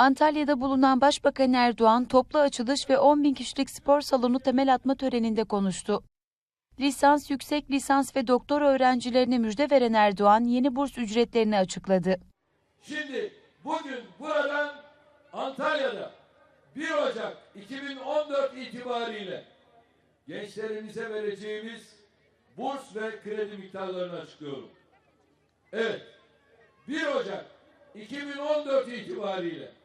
Antalya'da bulunan Başbakan Erdoğan toplu açılış ve 10 bin kişilik spor salonu temel atma töreninde konuştu. Lisans, yüksek lisans ve doktor öğrencilerine müjde veren Erdoğan yeni burs ücretlerini açıkladı. Şimdi bugün buradan Antalya'da 1 Ocak 2014 itibariyle gençlerimize vereceğimiz burs ve kredi miktarlarını açıklıyorum. Evet, 1 Ocak 2014 itibariyle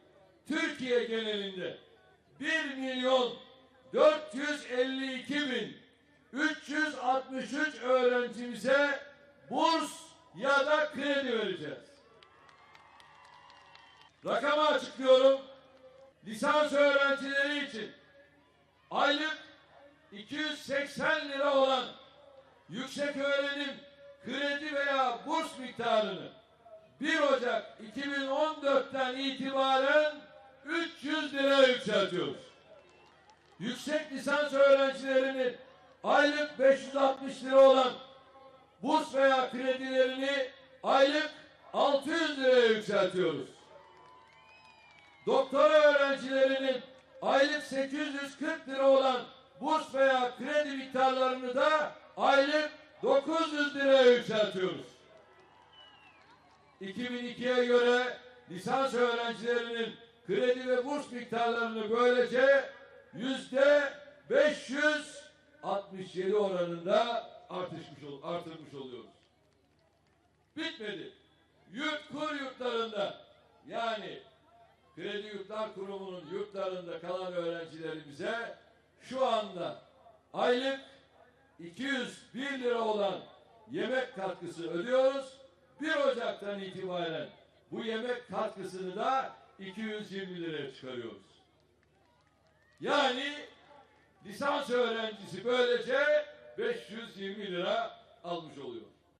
Türkiye genelinde 1 milyon 452 bin 363 öğrencimize burs ya da kredi vereceğiz. Rakamı açıklıyorum. Lisans öğrencileri için aylık 280 lira olan yüksek öğrenim kredi veya burs miktarını 1 Ocak 2014'ten itibaren 300 liraya yükseltiyoruz. Yüksek lisans öğrencilerinin aylık 560 lira olan burs veya kredilerini aylık 600 liraya yükseltiyoruz. Doktora öğrencilerinin aylık 840 lira olan burs veya kredi miktarlarını da aylık 900 liraya yükseltiyoruz. 2002'ye göre lisans öğrencilerinin kredi ve burs miktarlarını böylece yüzde 567 oranında artışmış, artırmış oluyoruz. Bitmedi. Yurt kur yurtlarında yani Kredi Yurtlar Kurumu'nun yurtlarında kalan öğrencilerimize şu anda aylık 201 lira olan yemek katkısı ödüyoruz. 1 Ocak'tan itibaren bu yemek katkısını da 220 liraya çıkarıyoruz. Yani lisans öğrencisi böylece 520 lira almış oluyor.